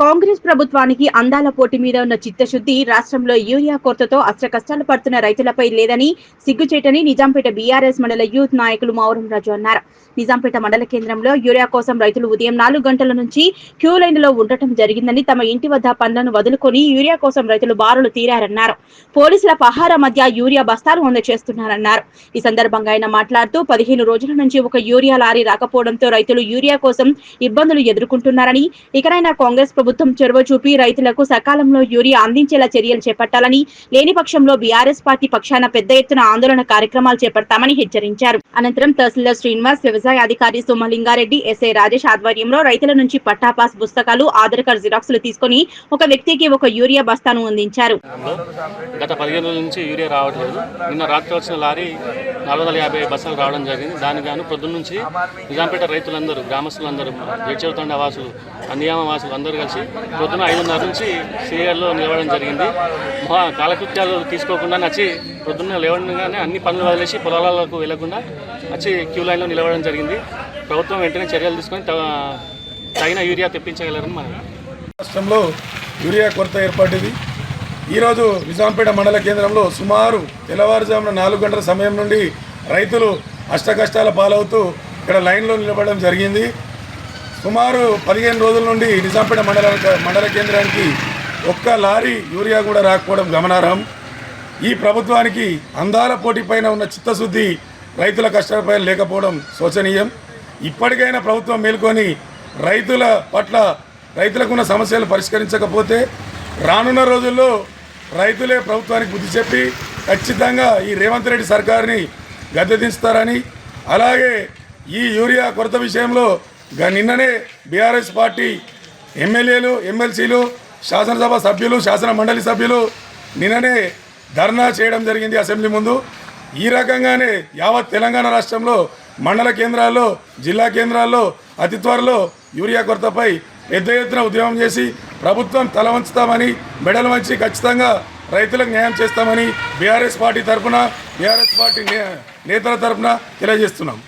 కాంగ్రెస్ ప్రభుత్వానికి అందాల పోటీ మీద ఉన్న చిత్తశుద్ధి రాష్ట్రంలో యూరియా కొరతతో అష్టకష్టాలు పడుతున్న రైతులపై లేదని సిగ్గుచేటని నిజాంపేట బీఆర్ఎస్ మండల యూత్ నాయకులు మౌరం రాజు అన్నారు. నిజాంపేట మండల కేంద్రంలో యూరియా కోసం రైతులు ఉదయం నాలుగు గంటల నుంచి క్యూ లైన్లో ఉండటం జరిగిందని తమ ఇంటి వద్ద పనులను వదులుకొని యూరియా కోసం రైతులు బారులు తీరారన్నారు. పోలీసుల పహార మధ్య యూరియా బస్తాలు అందజేస్తున్నారన్నారు ఈ సందర్భంగా ఆయన మాట్లాడుతూ పదిహేను రోజుల నుంచి ఒక యూరియా లారీ రాకపోవడంతో రైతులు యూరియా కోసం ఇబ్బందులు ఎదుర్కొంటున్నారని ఇకనైనా కాంగ్రెస్ ప్రభుత్వం ప్రభుత్వం చొరవ చూపి రైతులకు సకాలంలో యూరియా అందించేలా చర్యలు చేపట్టాలని లేని పక్షంలో బీఆర్ఎస్ పార్టీ పక్షాన పెద్ద ఎత్తున ఆందోళన కార్యక్రమాలు చేపడతామని హెచ్చరించారు. అనంతరం తహసీల్దార్ శ్రీనివాస్ వ్యవసాయ అధికారి సోమలింగారెడ్డి ఎస్ఐ రాజేష్ ఆధ్వర్యంలో రైతుల నుంచి పట్టాపాస్ పుస్తకాలు ఆధార్ కార్డు జిరాక్స్లు తీసుకుని ఒక వ్యక్తికి ఒక యూరియా బస్తాను అందించారు. గత పదిహేను రోజుల నుంచి యూరియా రావట్లేదు. నిన్న రాత్రి వచ్చిన లారీ నాలుగు వందల యాభై బస్సులు రావడం జరిగింది. దానికి గాను పొద్దున్న నుంచి నిజాంపేట రైతులందరూ గ్రామస్తులందరూ జడ్చేతండ వాసులు అన్యామ వాసులు అందరూ కలిసి పొద్దున ఐదున్నర నుంచి సీరియల్లో నిలవడం జరిగింది. మహా కాలకృత్యాలు తీసుకోకుండా వచ్చి పొద్దున్న లేవడంగానే అన్ని పనులు వదిలేసి పొలాలకు వెళ్ళకుండా వచ్చి క్యూ లైన్లో నిలవడం జరిగింది. ప్రభుత్వం వెంటనే చర్యలు తీసుకొని తగిన యూరియా తెప్పించగలరని మనం రాష్ట్రంలో యూరియా కొరత ఏర్పడింది. ఈరోజు నిజాంపేట మండల కేంద్రంలో సుమారు తెల్లవారుజామున నాలుగు గంటల సమయం నుండి రైతులు అష్టకష్టాల పాలవుతూ ఇక్కడ లైన్లో నిలబడడం జరిగింది. సుమారు పదిహేను రోజుల నుండి నిజాంపేట మండల మండల కేంద్రానికి ఒక్క లారీ యూరియా కూడా రాకపోవడం గమనార్హం. ఈ ప్రభుత్వానికి అందాల పోటీ పైన ఉన్న చిత్తశుద్ధి రైతుల కష్టాలపై లేకపోవడం శోచనీయం. ఇప్పటికైనా ప్రభుత్వం మేల్కొని రైతుల పట్ల రైతులకు ఉన్న సమస్యలు పరిష్కరించకపోతే రానున్న రోజుల్లో రైతులే ప్రభుత్వానికి బుద్ధి చెప్పి ఖచ్చితంగా ఈ రేవంత్ రెడ్డి సర్కార్ని గద్దెదించుతారని అలాగే ఈ యూరియా కొరత విషయంలో నిన్ననే బీఆర్ఎస్ పార్టీ ఎమ్మెల్యేలు ఎమ్మెల్సీలు శాసనసభ సభ్యులు శాసన మండలి సభ్యులు నిన్ననే ధర్నా చేయడం జరిగింది అసెంబ్లీ ముందు. ఈ రకంగానే యావత్ తెలంగాణ రాష్ట్రంలో మండల కేంద్రాల్లో జిల్లా కేంద్రాల్లో అతి త్వరలో యూరియా కొరతపై పెద్ద ఎత్తున ఉద్యమం చేసి ప్రభుత్వం తల వంచుతామని మెడలు వంచి ఖచ్చితంగా రైతులకు న్యాయం చేస్తామని బీఆర్ఎస్ పార్టీ తరఫున బీఆర్ఎస్ పార్టీ నే- నేతల తరఫున తెలియజేస్తున్నాం.